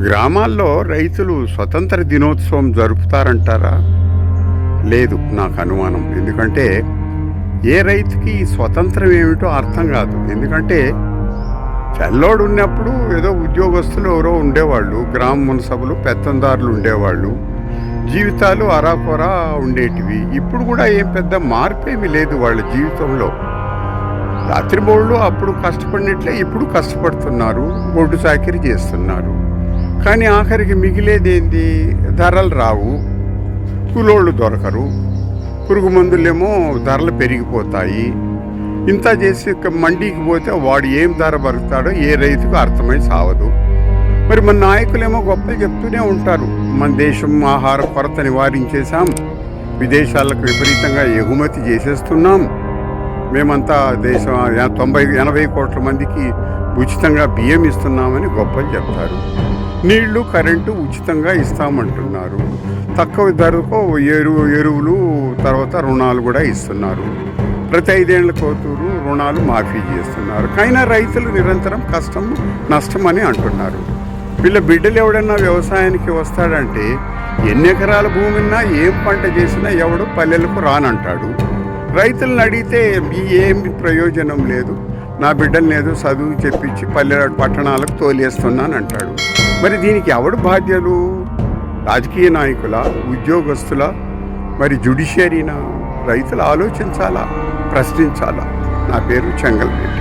గ్రామాల్లో రైతులు స్వతంత్ర దినోత్సవం జరుపుతారంటారా? లేదు నాకు అనుమానం. ఎందుకంటే ఏ రైతుకి స్వతంత్రం ఏమిటో అర్థం కాదు. ఎందుకంటే చల్లోడు ఉన్నప్పుడు ఏదో ఉద్యోగస్తులు ఎవరో ఉండేవాళ్ళు గ్రామ మున్సభలు పెత్తందారులు ఉండేవాళ్ళు జీవితాలు అరాకొరా ఉండేటివి. ఇప్పుడు కూడా ఏం పెద్ద మార్పేమి లేదు వాళ్ళ జీవితంలో. రాత్రిబోళ్ళు అప్పుడు కష్టపడినట్లే ఇప్పుడు కష్టపడుతున్నారు బొడ్డు చాకిరి చేస్తున్నారు. కానీ ఆఖరికి మిగిలేదేంది? ధరలు రావు. కూలోళ్ళు దొరకరు. పురుగు మందులేమో ధరలు పెరిగిపోతాయి. ఇంత చేసి మండీకి పోతే వాడు ఏం ధర బరుకుతాడో ఏ రైతుకు అర్థమై సావదు. మరి మన నాయకులేమో గొప్పలు చెప్తూనే ఉంటారు. మన దేశం ఆహార కొరత నివారించేశాం. విదేశాలకు విపరీతంగా ఎగుమతి చేసేస్తున్నాం. మేమంతా దేశం తొంభై ఎనభై కోట్ల మందికి ఉచితంగా బియ్యం ఇస్తున్నామని గొప్పలు చెప్తారు. నీళ్ళు కరెంటు ఉచితంగా ఇస్తామంటున్నారు. తక్కువ ధరకు ఎరువు ఎరువులు తర్వాత రుణాలు కూడా ఇస్తున్నారు. ప్రతి ఐదేళ్ళ కోతూరు రుణాలు మాఫీ చేస్తున్నారు. కానీ రైతులు నిరంతరం కష్టం నష్టం అని అంటున్నారు. వీళ్ళ బిడ్డలు ఎవడన్నా వ్యవసాయానికి వస్తాడంటే ఎన్ని ఎకరాల భూమిన్నా ఏం పంట చేసినా ఎవడు పల్లెలకు రానంటాడు. రైతులను అడిగితే ఏమి ప్రయోజనం లేదు? నా బిడ్డల్ని ఏదో చదువు చెప్పించి పల్లె పట్టణాలకు తోలేస్తున్నాను అంటాడు. మరి దీనికి ఎవడు బాధ్యలు? రాజకీయ నాయకుల? ఉద్యోగస్తుల? మరి జుడిషియరీనా? రైతులు ఆలోచించాలా? ప్రశ్నించాలా? నా పేరు చెంగల్పేట.